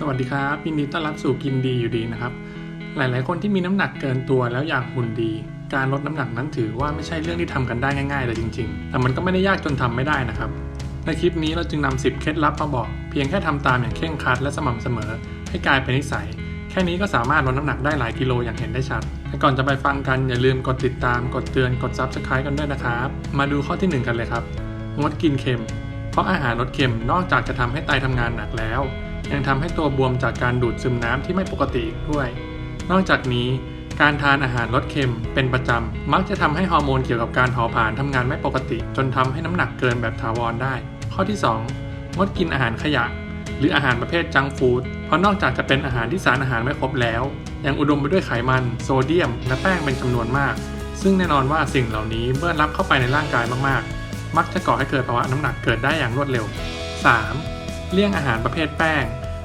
สวัสดีครับยินดีต้อนรับสู่กินดีอยู่ดีนะครับ หลาย ๆ คนที่มีน้ำหนักเกินตัวแล้วอยากหุ่นดี การลดน้ำหนักนั้นถือว่าไม่ใช่เรื่องที่ทำกันได้ง่ายๆเลยจริง ๆ แต่มันก็ไม่ได้ยากจนทำไม่ได้นะครับในคลิปนี้เราจึงนำ10เคล็ดลับมาบอก เพียงแค่ทำตามอย่างเคร่งครัดและสม่ำเสมอ ให้กลายเป็นนิสัย แค่นี้ก็สามารถลดน้ำหนักได้หลายกิโลอย่างเห็นได้ชัดแต่ก่อนจะไปฟังกันอย่าลืมกดติดตามกดเตือนกด subscribe กันด้วยนะครับ มาดูข้อที่หนึ่งกันเลยครับงดกินเค็ม เพราะอาหารรสเค็มนอกจากจะทำให้ไตทำงานหนักแล้ว ยังทำให้ตัวบวมจากการดูดซึมน้ำที่ไม่ปกติอีกด้วย นอกจากนี้ การทานอาหารรสเค็มเป็นประจำ มักจะทำให้ฮอร์โมนเกี่ยวกับการเผาผลาญทำงานไม่ปกติ จนทำให้น้ำหนักเกินแบบถาวรได้ ข้อที่ 2 งดกินอาหารขยะ หรืออาหารประเภทจังฟู้ดเพราะนอกจากจะเป็นอาหารที่สารอาหารไม่ครบแล้ว ยังอุดมไปด้วยไขมัน โซเดียม และแป้งเป็นจำนวนมาก ซึ่งแน่นอนว่าสิ่งเหล่านี้เมื่อรับเข้าไปในร่างกายมากๆ มักจะก่อให้เกิดภาวะน้ำหนักเกิดได้อย่างรวดเร็ว 3. เลี่ยงอาหารประเภทแป้ง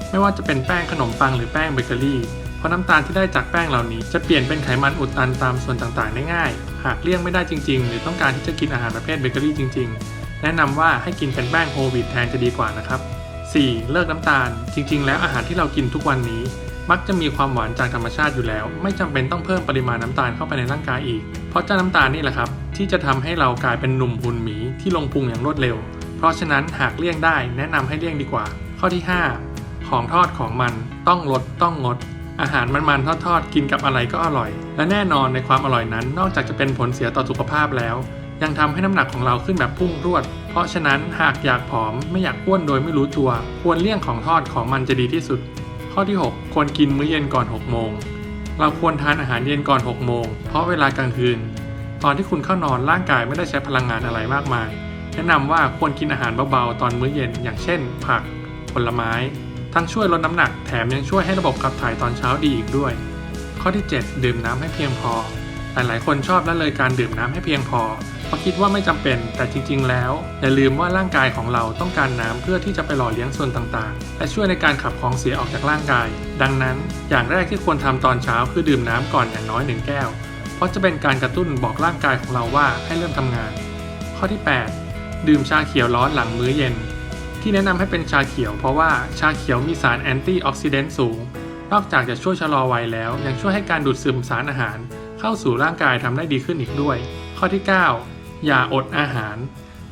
ไม่ว่าจะเป็นแป้งขนมปังหรือแป้งเบเกอรี่ เพราะน้ำตาลที่ได้จากแป้งเหล่านี้จะเปลี่ยนเป็นไขมันอุดตันตามส่วนต่างๆได้ง่าย หากเลี่ยงไม่ได้จริง ๆ หรือต้องการที่จะกินอาหารประเภทเบเกอรี่จริง ๆ แนะนำว่าให้กินเป็นแป้งโฮลวีตแทนจะดีกว่านะครับ 4. เลิกน้ำตาล จริง ๆ แล้วอาหารที่เรากินทุกวันนี้ มักจะมีความหวานจากธรรมชาติอยู่แล้ว ไม่จำเป็นต้องเพิ่มปริมาณน้ำตาลเข้าไปในร่างกายอีก เพราะเจ้าน้ำตาลนี่แหละครับ ที่จะทำให้เรากลายเป็นหนุ่มหุ่นหมีที่ลงพุงอย่างรวดเร็ว ราะฉะนั้นหากเลี่ยงได้แนะนำให้เลี่ยงดีกว่า ข้อที่ 5 ของทอดของมันต้องลดต้องงด อาหารมันๆทอดๆกินกับอะไรก็อร่อย และแน่นอนในความอร่อยนั้น นอกจากจะเป็นผลเสียต่อสุขภาพแล้ว ยังทำให้น้ำหนักของเราขึ้นแบบพุ่งรวด เพราะฉะนั้นหากอยากผอมไม่อยากอ้วนโดยไม่รู้ตัว ควรเลี่ยงของทอดของมันจะดีที่สุด ข้อที่ 6 ควรกินมื้อเย็นก่อน6โมงเราควรทานอาหารเย็นก่อน6โมงเพราะเวลากลางคืน ตอนที่คุณเข้านอนร่างกายไม่ได้ใช้พลังงานอะไรมากมาย แนะนำว่าควรกินอาหารเบาๆ ตอนมื้อเย็น อย่างเช่น ผัก ผลไม้ ทั้งช่วยลดน้ำหนักแถมยังช่วยให้ระบบขับถ่ายตอนเช้าดีอีกด้วย ข้อที่ 7 ดื่มน้ำให้เพียงพอ หลายๆ คนชอบละเลยการดื่มน้ำให้เพียงพอเพราะคิดว่าไม่จำเป็น แต่จริง ๆ แล้ว อย่าลืมว่าร่างกายของเราต้องการน้ำเพื่อที่จะไปหล่อเลี้ยงส่วนต่างๆ และช่วยในการขับของเสียออกจากร่างกาย ดังนั้น อย่างแรกที่ควรทำตอนเช้าคือดื่มน้ำก่อนอย่างน้อยหนึ่งแก้ว เพราะจะเป็นการกระตุ้นบอกร่างกายของเราว่าให้เริ่มทำงาน ข้อที่ 8 ดื่มชาเขียวร้อนหลังมื้อเย็น ที่แนะนำให้เป็นชาเขียวเพราะว่าชาเขียวมีสารแอนตี้ออกซิเดนต์สูง นอกจากจะช่วยชะลอวัยแล้ว ยังช่วยให้การดูดซึมสารอาหาร เข้าสู่ร่างกายทำได้ดีขึ้นอีกด้วย ข้อที่ 9 อย่าอดอาหาร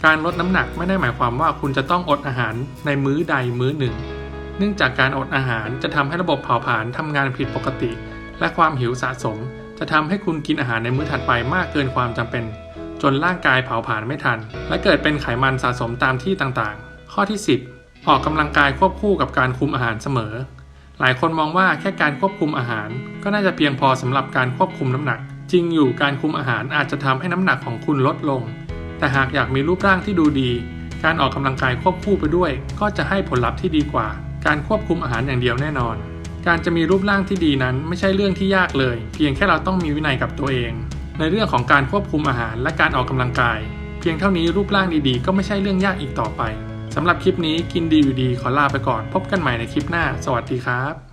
การลดน้ำหนักไม่ได้หมายความว่าคุณจะต้องอดอาหารในมื้อใดมื้อหนึ่ง เนื่องจากการอดอาหารจะทำให้ระบบเผาผลาญทำงานผิดปกติ และความหิวสะสม จะทำให้คุณกินอาหารในมื้อถัดไปมากเกินความจำเป็น จนร่างกายเผาผลาญไม่ทัน และเกิดเป็นไขมันสะสมตามที่ต่างๆ ข้อที่ 10 ออกกำลังกายควบคู่กับการคุมอาหารเสมอ หลายคนมองว่าแค่การควบคุมอาหาร ก็น่าจะเพียงพอสำหรับการควบคุมน้ำหนัก จริงอยู่การคุมอาหารอาจจะทำให้น้ำหนักของคุณลดลง แต่หากอยากมีรูปร่างที่ดูดี การออกกำลังกายควบคู่ไปด้วย ก็จะให้ผลลัพธ์ที่ดีกว่า การควบคุมอาหารอย่างเดียวแน่นอนการจะมีรูปร่างที่ดีนั้นไม่ใช่เรื่องที่ยากเลย เพียงแค่เราต้องมีวินัยกับตัวเอง ในเรื่องของการควบคุมอาหารและการออกกำลังกาย เพียงเท่านี้รูปร่างดีๆ ก็ไม่ใช่เรื่องยากอีกต่อไปสำหรับคลิปนี้กินดีอยู่ดีขอลาไปก่อน พบกันใหม่ในคลิปหน้า สวัสดีครับ